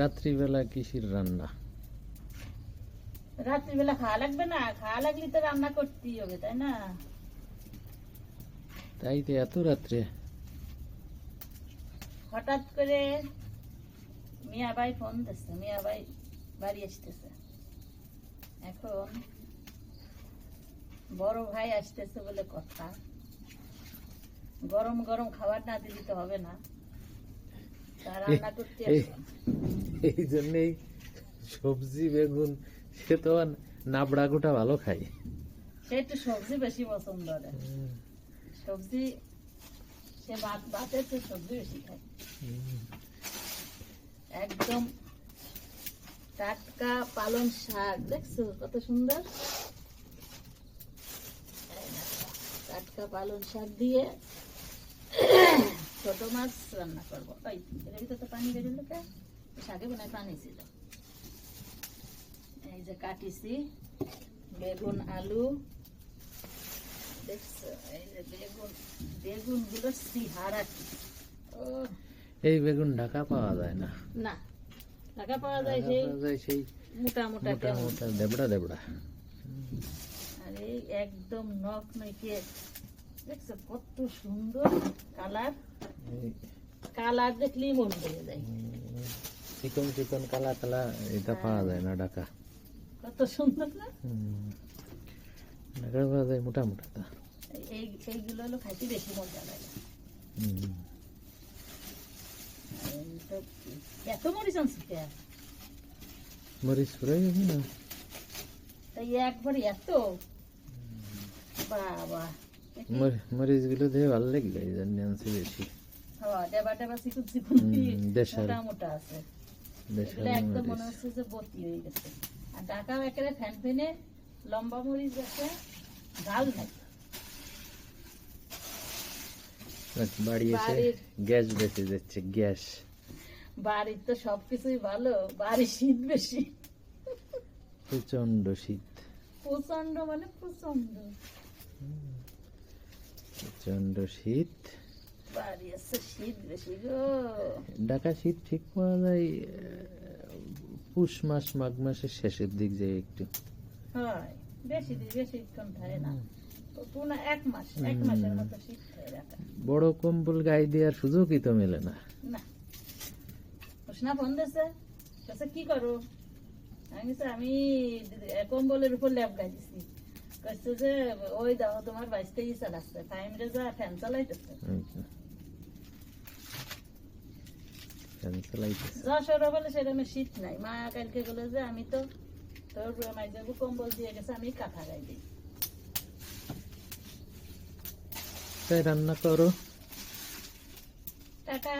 রাত্রিবেলা কিসির রান্না? রাত্রিবেলা খাওয়া লাগবে না খাওয়া লাগলে তো রান্না করতেই হবে তাই না? তাই তো এত রাত্রে। হঠাৎ করে মিয়া ভাই ফোন দিচ্ছে মিয়া ভাই বাড়ি আসতেছে। এখন বড় ভাই আসতেছে বলে কথা। গরম গরম খাবার না দিলে তো হবে না। তা রান্না করতে এই-। জন্যেই সবজি বেগুন সে তো নাবড়া গোটা ভালো খাই সে একটু সবজি বেশি পছন্দ করে। সবজি সে ভাত ভাতের চেয়ে সবজি বেশি খায়। একদম টাটকা পালং শাক দেখছ কত সুন্দর? টাটকা পালং শাক দিয়ে ছোট মাছ রান্না করব। ওই এর ভিতরে তো পানি বেরোলো কে? শাকে মনে পানি ছিল। এই যে কাটিছি বেগুন আলু দেখছ? এই যে বেগুন বেগুনগুলো সিহারা ও। এই বেগুন ঢাকা পাওয়া যায় না। না টাকা পাওয়া যায় সেই যায় সেই মোটা মোটা মোটা দেবড়া দেবড়া। আর একদম নখ নইকে দেখছ কত সুন্দর কালার? কালার দেখলেই মন ভরে যায়। চিকন চিকন কালা কালা এটা পাওয়া যায় না ঢাকা। কত সুন্দর না। ঢাকা পাওয়া যায় মোটা মোটা এই এইগুলো হলো খাইতে বেশি মজা লাগে। এত মরিচ আনছি কে? মরিচ ফুরাই যাবে না। তাই একবার এত? বাবা। মরিচগুলো দিয়ে ভালো লাগবে এই জন্য আনছি বেশি। হ্যাঁ ডেবা ডেবা চিকুন চিকুন হুম, কি দেশাল। মোটা মোটা আছে। একদম মনে হচ্ছে যে বতি হয়ে গেছে। আর ঢাকাও একেবারে ফ্যান ফেনে লম্বা মরিচ আছে ঝাল নাই বাড়ি এসে বাড়ির- গ্যাস বেঁচে যাচ্ছে গ্যাস। বাড়ির তো সবকিছুই ভালো বাড়ির শীত বেশি। প্রচণ্ড শীত। প্রচণ্ড মানে প্রচণ্ড প্রচণ্ড শীত। ঢাকা শীত ঠিক পাওয়া যায় পুষ মাস মাঘ মাসের শেষের দিক যায় একটু। হয় বেশি দিন বেশিক্ষণ থাকে না। বড় কম্বল গায়ে দেওয়ার সুযোগই তো মেলে না। কি করো? আমি আমি কম্বলের উপর ল্যাপ গাই দিছি যে ওই দাও তোমার বাইশটা ই চালাচ্ছে টাইম রে যা ফ্যান চালাইতেছে। বলে সেরকম শীত নাই। মা কালকে বলে যে আমি তো তোর মাইজাবু কম্বল দিয়ে গেছে আমি কাঁথা গাই দিই তাই রান্না করো। টাটা।